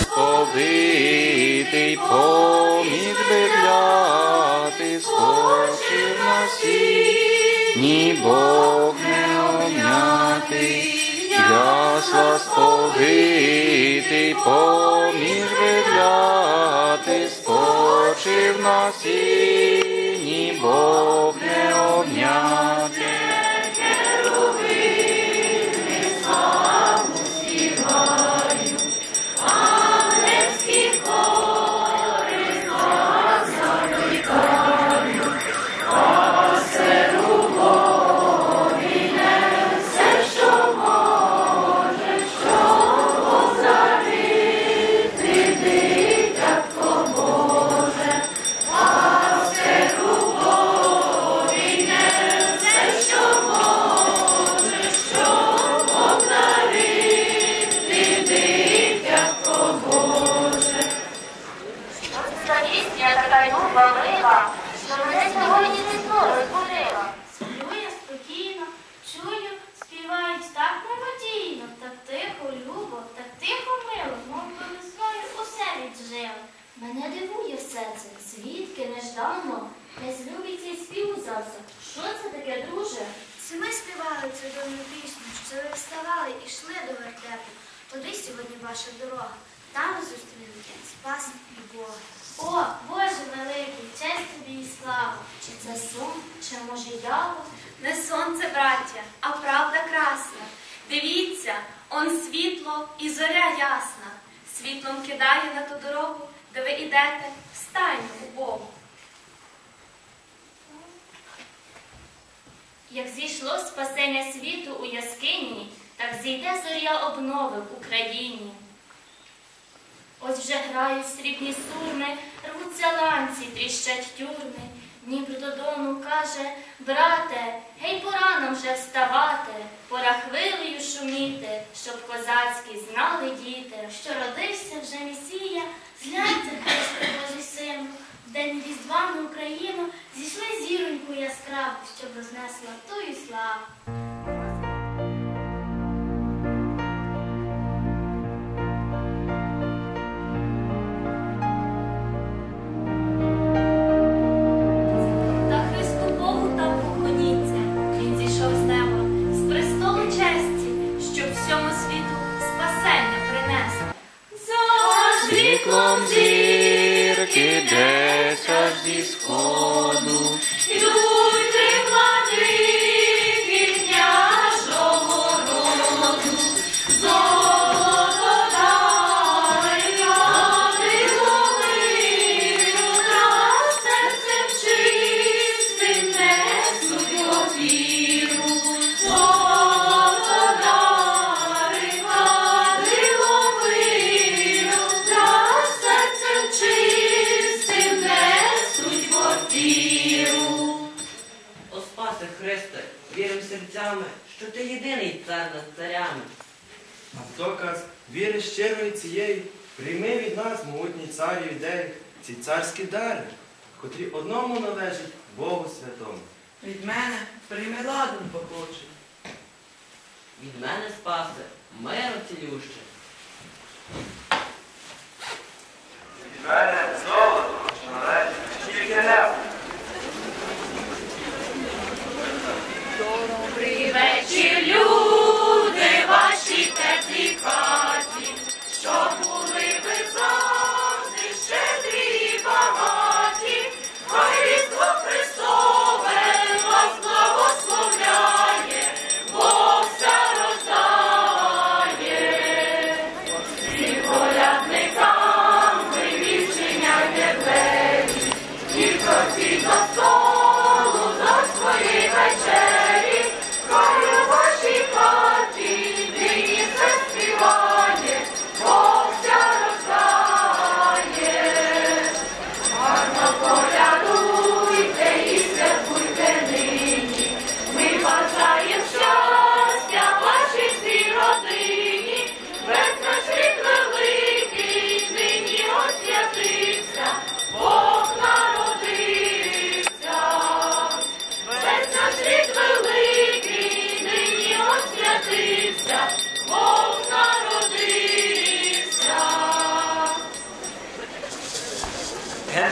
Сповитий поміг бедляти, скочив на сіні, Бог не обнятий, ясла сповитий поміг бедляти, скочив на сіні, Бог не обнятий. Ваша дорога. Там зустрінете спас і Бога. О, Боже великий, честь тобі і слава! Чи це сон, чи може яво? Не сонце, браття, а правда красна. Дивіться, он світло і зоря ясна. Світлом кидає на ту дорогу, де ви ідете, стайну у Богу. Як зійшло спасення світу у яскині, так зійде зоря обнови в Україні. Ось вже грають срібні сурми, рвуться ланці, тріщать тюрми. Дніпр додому каже, брате, гей, пора нам вже вставати, пора хвилею шуміти, щоб козацькі знали діти, що родився вже Месія, згляньте, Христе Божий сину, в день Різдва на Україну зійшли зіроньку яскраву, щоб рознесла тую славу. que dessas escondo. Серцями, що ти єдиний цар над царями. А в доказ віри щирої цієї прийми від нас, могутній царю ідеї, ці царські дари, котрі одному належать Богу Святому. Від мене прийми ладен похочий. Від мене спасе, миру цілюще. Lord.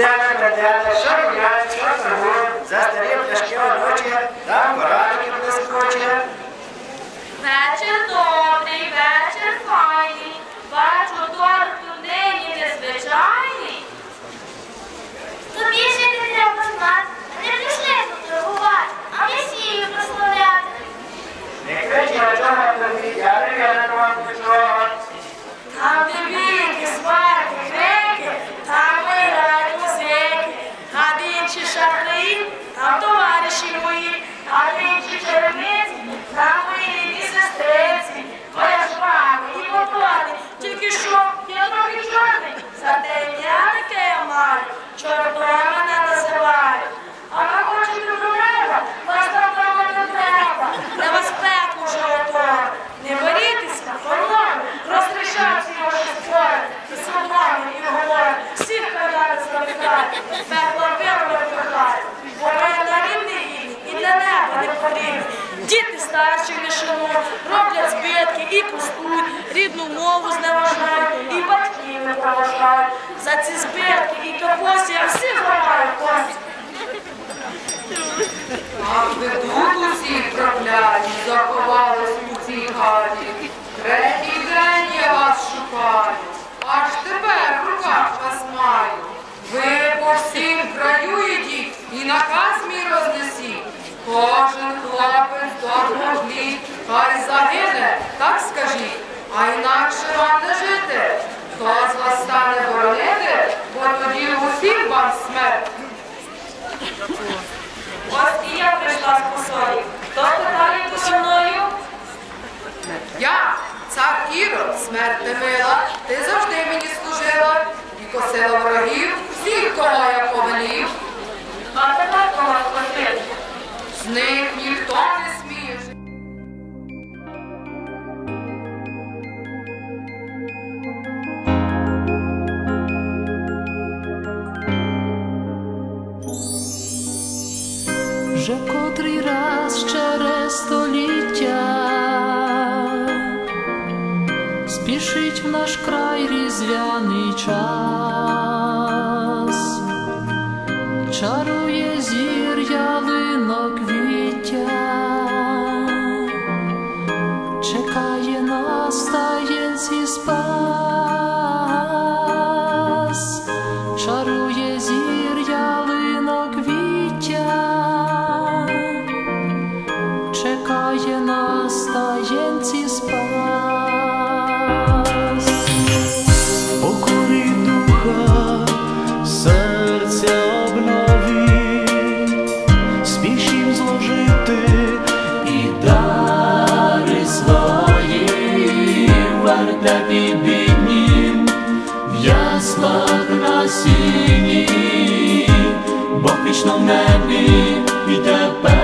Віддячна радіатор гуляють, що торгує, застарів пляшки оночі, там порадики блискуче. Вечір добрий, вечір файний, бачу торг людині незвичайний. Тобі ну, ще не треба знати, не прийшли поторгувати, а не сію прославляти. Не кричи, а чого тобі, я регіонував. Кожен хлопець дорогий, хай загине, так скажіть, а інакше вам не жити. Хто з вас стане боронити, бо тоді усіх вам смерть. Ось і я прийшла з посолі. Хто питає зі мною? Я, цар Іро, смерть не мила, ти завжди мені служила і косила ворогів всіх, кого я повелів. А тепер кого хватить. З них ніхто не Czekaje nas tajemnicy spać. wieczną nemi i te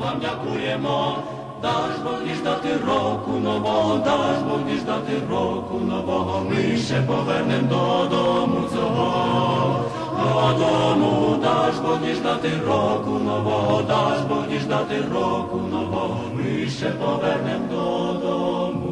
вам дякуємо, даж Бог діждати року нового, даж Бог діждати року нового, ми ще повернем додому цього, додому, даж Бог діждати року нового, даж Бог діждати року нового, ми ще повернем додому.